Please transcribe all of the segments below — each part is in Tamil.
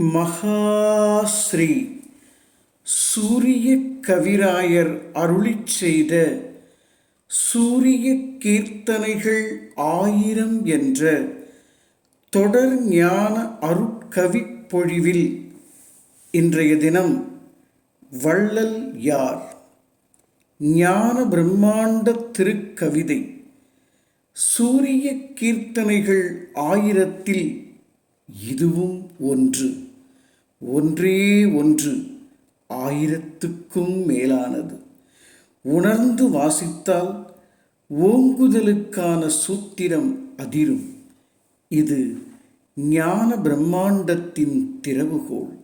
மகாஸ்ரீ. சூரிய கவிராயர் அருளிச் செய்த சூரிய கீர்த்தனைகள் ஆயிரம் என்ற தொடர் ஞான அருட்கவிப்பொழிவில் இன்றைய தினம் வள்ளல் யார்? ஞான பிரம்மாண்ட திருக்கவிதை. சூரிய கீர்த்தனைகள் ஆயிரத்தில் இதுவும் ஒன்று. ஒன்றே ஒன்று ஆயிரத்துக்கும் மேலானது. உணர்ந்து வாசித்தால் ஓங்குதலுக்கான சூத்திரம் அதிரும். இது ஞான பிரம்மாண்டத்தின் திறவுகோல்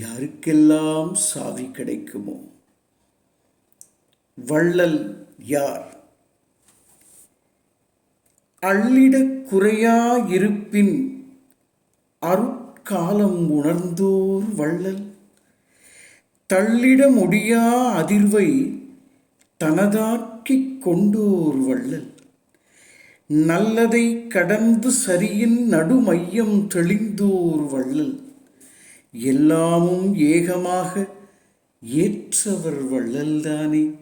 யாருக்கெல்லாம் சாவி கிடைக்குமோ? வள்ளல் யார்? அள்ளிடக் குறையாயிருப்பின் அருட்காலம் உணர்ந்தோர் வள்ளல். தள்ளிட முடியா அதிர்வை தனதாக்கிக் கொண்டோர் வள்ளல். நல்லதை கடந்து சரியின் நடுமையம் தெளிந்தோர் வள்ளல். எல்லாமும் ஏகமாக ஏற்றவர் வள்ளல்தானே.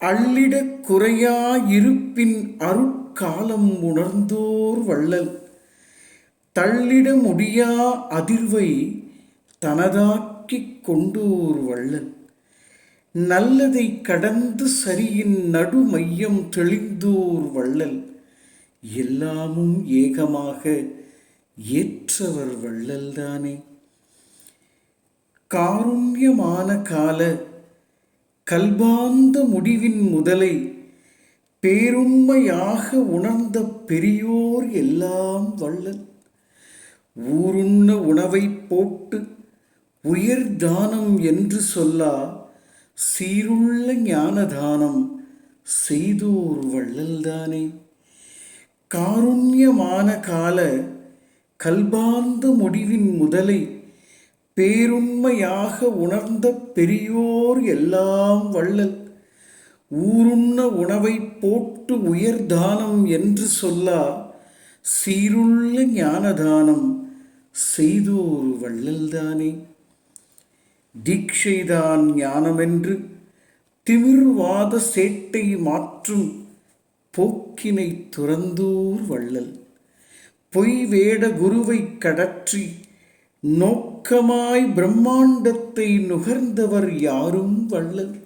அள்ளிடக் குறையாயிருப்பின் அருட்காலம் உணர்ந்தோர் வள்ளல். தள்ளிட முடியா அதிர்வை தனதாக்கிக் கொண்டோர் வள்ளல். நல்லதை கடந்து சரியின் நடுமையம் தெளிந்தோர் வள்ளல். எல்லாமும் ஏகமாக ஏற்றவர் வள்ளல்தானே காருண்யமான கால கல்பாந்த முடிவின் முதலை பேருண்மையாக உணர்ந்த பெரியோர் எல்லாம் வள்ளல். ஊருண்ண உணவைப் போட்டு உயர் தானம் என்று சொல்லா சீருள்ள ஞானதானம் செய்தோர் வள்ளல்தானே காருண்யமான கால கல்பாந்த முடிவின் முதலை பேருண்மையாக உணர்ந்த பெரியோர் எல்லாம் வள்ளல். ஊருண்ண உணவைப் போட்டு உயர்தானம் என்று சொல்லா சீருள்ள ஞானதானம் செய்தோர் வள்ளல்தானே? தீட்சைதான் ஞானமென்று திமிர்வாத சேட்டை மாற்றும் போக்கினை துறந்தோர் வள்ளல். பொய் வேட குருவை கடற்றி நோக்கமாய் பிரம்மாண்டத்தை நுகர்ந்தவர் யாரும் வள்ளல்.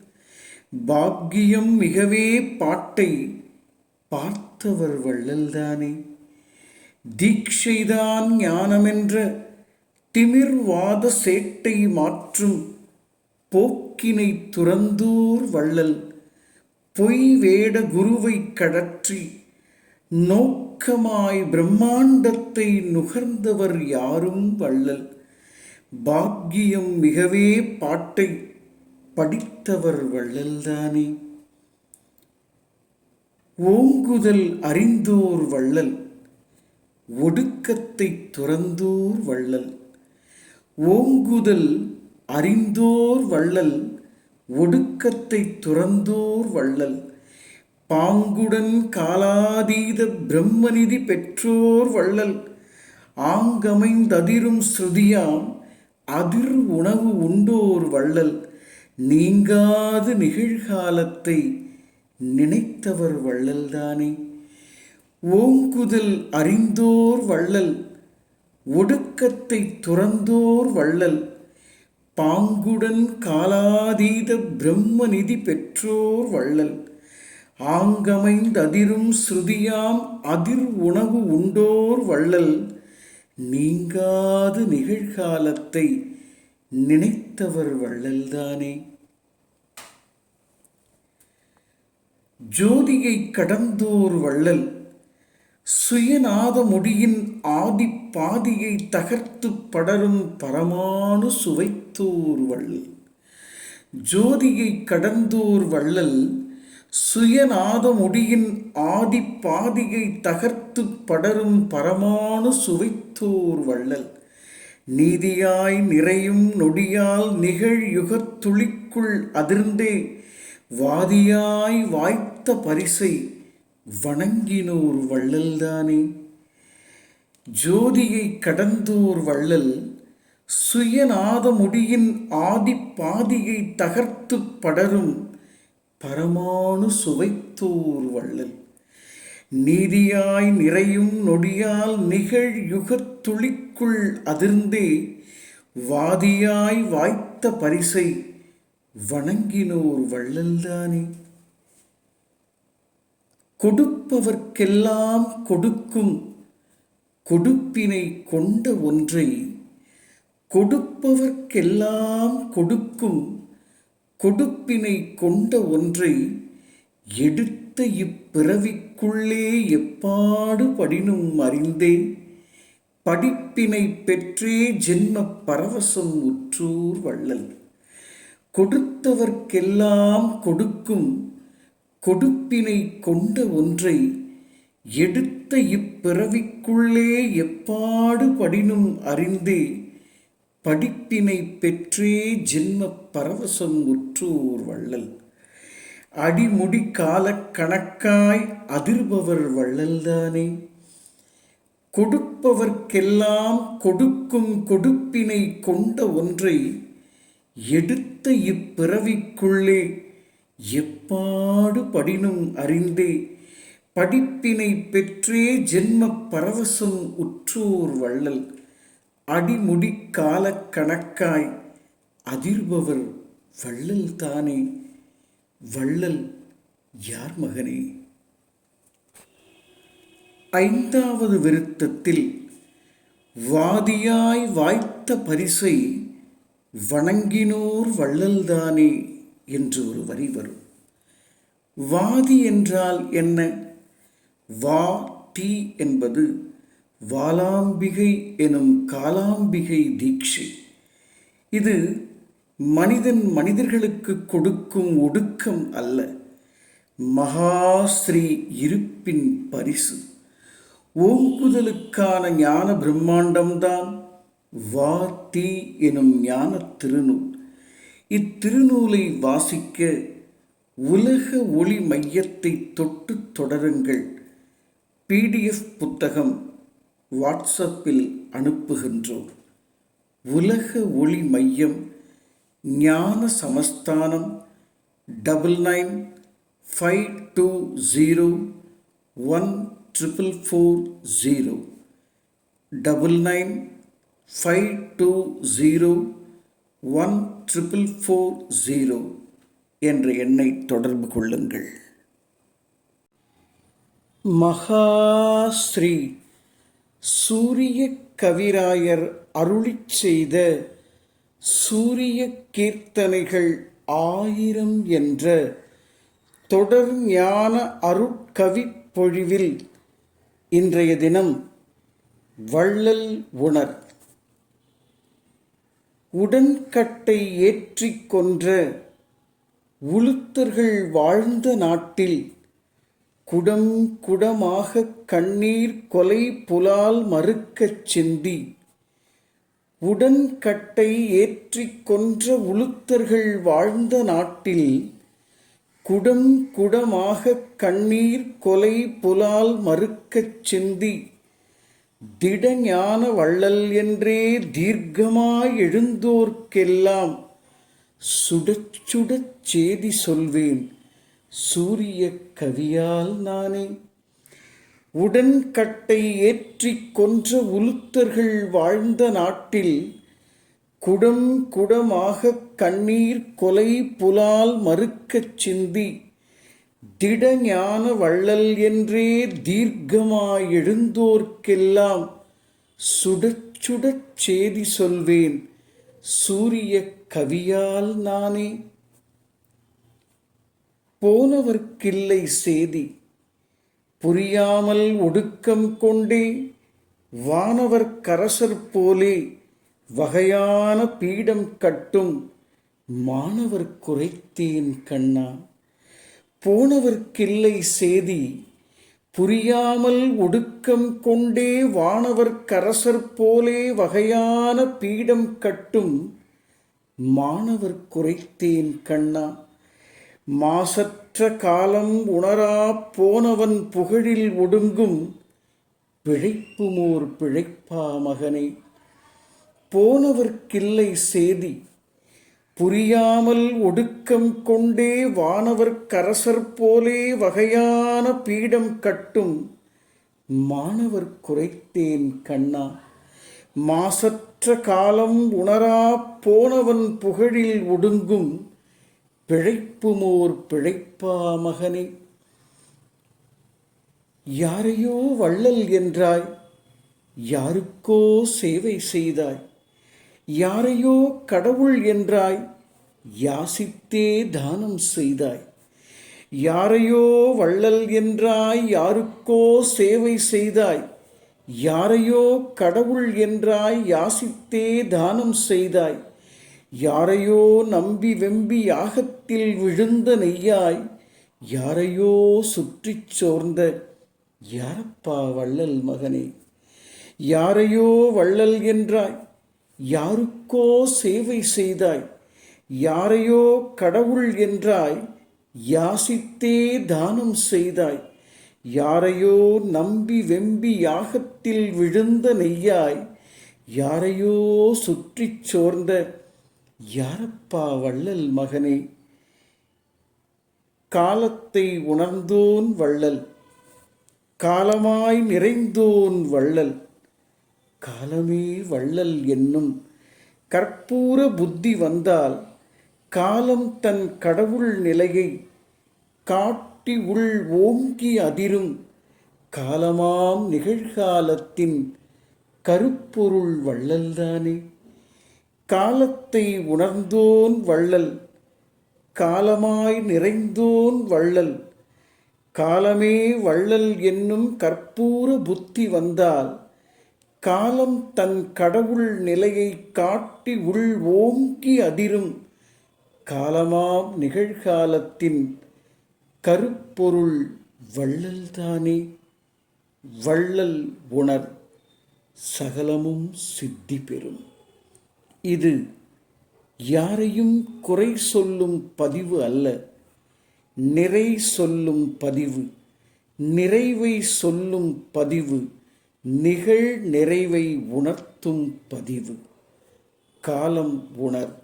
பாக்கியம் மிகவே பாட்டை பார்த்தவர் வள்ளல்தானே? தீட்சைதான் ஞானமென்ற திமிர்வாத சேட்டை மாற்றும் போக்கினை துறந்தோர் வள்ளல் பொய் வேட குருவை கடற்றி நோக்கமாய் பிரம்மாண்டத்தை நுகர்ந்தவர் யாரும் வள்ளல். பாக்கியம் மிகவே பாட்டை படித்தவர் வள்ளல்தானே. ஓங்குதல் அறிந்தோர் வள்ளல். ஒடுக்கத்தை துறந்தோர் வள்ளல். ஓங்குதல் அறிந்தோர் வள்ளல் ஒடுக்கத்தை துறந்தோர் வள்ளல். பாங்குடன் காலாதீத பிரம்மநிதி பெற்றோர் வள்ளல். ஆங்கமைந்ததிரும் ஸ்ருதியாம் அதிர் உணவு உண்டோர் வள்ளல். நீங்காது நிகழ்காலத்தை நினைத்தவர் வள்ளல்தானே. ஓங்குதல் அறிந்தோர் வள்ளல் ஒடுக்கத்தை துறந்தோர் வள்ளல் பாங்குடன் காலாதீத பிரம்ம நிதி பெற்றோர் வள்ளல். ஆங்கமைந்ததிரும் ஸ்ருதியாம் அதிர் உணவு உண்டோர் வள்ளல். நீங்காது நிகழ்காலத்தை நினைத்தவர் வள்ளல்தானே. ஜோதியை கடந்தோர் வள்ளல் சுயநாத முடியின் ஆதி பாதியை தகர்த்து படரும் பரமானு சுவைத்தோர் வள்ளல் ஜோதியை கடந்தோர் வள்ளல் சுயநாத முடியின் ஆதி பாதியை தகர்த்து படரும் பரமானு சுவைத்தோர் வள்ளல். நீதியாய் நிறையும் நொடியால் நிகழ் யுகத்துளிக்குள் அதிர்ந்தே வாதியாய் வாய்த்த பரிசை வணங்கினோர் வள்ளல்தானே ஜோதியை கடந்தோர் வள்ளல் சுயநாதமுடியின் ஆதி பாதியை தகர்த்து படரும் பரமானு சுவைத்தோர் வள்ளல். நீதியாய் நிறையும் நொடியால் நிகழ் யுகத்துளிக்குள் அதிர்ந்தே வாதியாய் வாய்த்த பரிசை வணங்கினோர் வள்ளல்தானே கொடுப்பவர்க்கெல்லாம் கொடுக்கும் கொடுப்பினை கொண்ட ஒன்றை கொடுப்பவர்க்கெல்லாம் கொடுக்கும் கொடுப்பினை கொண்ட ஒன்றை எடுத்த இப்பிறவிக்குள்ளே எப்பாடு படினும் அறிந்தே படிப்பினை பெற்றே ஜென்ம பரவசம் உற்றூர் வள்ளல். கொடுத்தவர்க்கெல்லாம் கொடுக்கும் கொடுப்பினை கொண்ட ஒன்றை எடுத்த இப்பிறவிக்குள்ளே எப்பாடு படினும் அறிந்தே படிப்பினை பெற்றே ஜென்ம பரவசம் உற்றோர் வள்ளல். அடிமுடி காலக் கணக்காய் அதிர்பவர் வள்ளல்தானே? கொடுப்பவர்க்கெல்லாம் கொடுக்கும் கொடுப்பினை கொண்ட ஒன்றை எடுத்த இப்பிறவிக்குள்ளே எப்பாடு படினும் அறிந்தே படிப்பினை பெற்றே ஜென்ம பரவசம் உற்றோர் வள்ளல். அடிமுடி கால கணக்காய் அதிர்பவர் வள்ளல் தானே. வள்ளல் யார் மகனே? ஐந்தாவது விருத்தத்தில் வாதியாய் வாய்த்த பரிசை வணங்கினோர் வள்ளல்தானே என்று ஒரு வரி வரும். வாதி என்றால் என்ன? வா டி என்பது வாலாம்பிகை எனும் காலாம்பிகை தீட்சை. இது மனிதன் மனிதர்களுக்கு கொடுக்கும் ஒடுக்கம் அல்ல. மகாஸ்ரீ இருப்பின் பரிசு. ஓங்குதலுக்கான ஞான பிரம்மாண்டம்தான் வா தி எனும் ஞான திருநூல். இத்திருநூலை வாசிக்க உலக ஒளி மையத்தை தொட்டு தொடருங்கள். பிடிஎஃப் புத்தகம் வாட்ஸ்அப்பில் அனுப்புகின்றோம். உலக ஒளி மையம் ஞான சமஸ்தானம் double nine five two zero one triple four zero double nine five two zero one triple four zero என்ற எண்ணை தொடர்பு கொள்ளுங்கள். மகாஸ்ரீ சூரிய கவிராயர் அருளிச் செய்த சூரிய கீர்த்தனைகள் ஆயிரம் என்ற தொடர் ஞான அருட்கவி பொழிவில் இன்றைய தினம் வள்ளல் உணர். உடன்கட்டை ஏற்றிக் கொன்ற உளுத்தர்கள் வாழ்ந்த நாட்டில் குடம் குடமாக கண்ணீர் கொலை புலால் மறுக்கச் சிந்தி உடன்கட்டை ஏற்றிக் கொன்ற உளுத்தர்கள் வாழ்ந்த நாட்டில் குடம் குடமாக கண்ணீர் கொலை புலால் மறுக்கச் சிந்தி திடஞான வள்ளல் என்றே தீர்க்கமாய் எழுந்தோர்க்கெல்லாம் சுடச் சுடச் சேதி சொல்வேன் சூரிய கவியால் நானே. உடன்கட்டை ஏற்றிக் கொன்ற உலுத்தர்கள் வாழ்ந்த நாட்டில் குடம் குடமாக கண்ணீர் கொலை புலால் மறுக்கச் சிந்தி திடஞான வள்ளல் என்றே தீர்க்கமாய் எழுந்தோர்க்கெல்லாம் சுடச் சுடச் சேதி சொல்வேன் சூரிய கவியால் நானே. போனவர்க்கில்லை சேதி புரியாமல் ஒடுக்கம் கொண்டே வானவர் கரசர் போலே வகையான பீடம் கட்டும் மாணவர் குறைத்தேன் கண்ணா. போனவர்க்கில்லை சேதி புரியாமல் ஒடுக்கம் கொண்டே வானவர் கரசர் போலே வகையான பீடம் கட்டும் மாணவர் குறைத்தேன் கண்ணா. மாசற்ற காலம் உணரா போனவன் புகழில் ஒடுங்கும் பிழைப்புமோர் பிழைப்பா மகனே. போனவர்க்கில்லை சேதி புரியாமல் ஒடுக்கம் கொண்டே வானவர் கரசர் போலே வகையான பீடம் கட்டும் மாணவர் குறைத்தேன் கண்ணா. மாசற்ற காலம் உணரா போனவன் புகழில் ஒடுங்கும் பிழைப்புமோர் பிழைப்பா மகனே. யாரையோ வள்ளல் என்றாய் யாருக்கோ சேவை செய்தாய். யாரையோ கடவுள் என்றாய் யாசித்தே தானம் செய்தாய். யாரையோ வள்ளல் என்றாய் யாருக்கோ சேவை செய்தாய். யாரையோ கடவுள் என்றாய் யாசித்தே தானம் செய்தாய். யாரையோ நம்பி வெம்பி யாகத்தில் விழுந்த நெய்யாய் யாரையோ சுற்றிச் சோர்ந்த யாரப்பா வள்ளல் மகனே? யாரையோ வள்ளல் என்றாய் யாருக்கோ சேவை செய்தாய் யாரையோ கடவுள் என்றாய் யாசித்தே தானம் செய்தாய் யாரையோ நம்பி வெம்பி யாகத்தில் விழுந்த நெய்யாய் யாரையோ சுற்றிச் சோர்ந்த யாரப்பா வள்ளல் மகனே? காலத்தை உணர்ந்தோன் வள்ளல் காலமாய் நிறைந்தோன் வள்ளல் காலமே வள்ளல் என்னும் கற்பூர புத்தி வந்தால் காலம் தன் கடவுள் நிலையை காட்டி உள் ஓங்கி அதிரும் காலமாம் நிகழ்காலத்தின் கருப்பொருள் வள்ளல்தானே? காலத்தை உணர்ந்தோன் வள்ளல் காலமாய் நிறைந்தோன் வள்ளல் காலமே வள்ளல் என்னும் கற்பூர புத்தி வந்தால் காலம் தன் கடவுள் நிலையை காட்டி உள் ஓங்கி அதிரும். காலமாம் நிகழ்காலத்தின் கருப்பொருள் வள்ளல்தானே வள்ளல் உணர். சகலமும் சித்தி பெறும். இது யாரையும் குறை சொல்லும் பதிவு அல்ல. நிறை சொல்லும் பதிவு நிறைவை சொல்லும் பதிவு நிகழ் நிறைவை உணர்த்தும் பதிவு. காலம் உணர்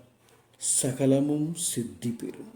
சகலமும் சித்தி பெறும்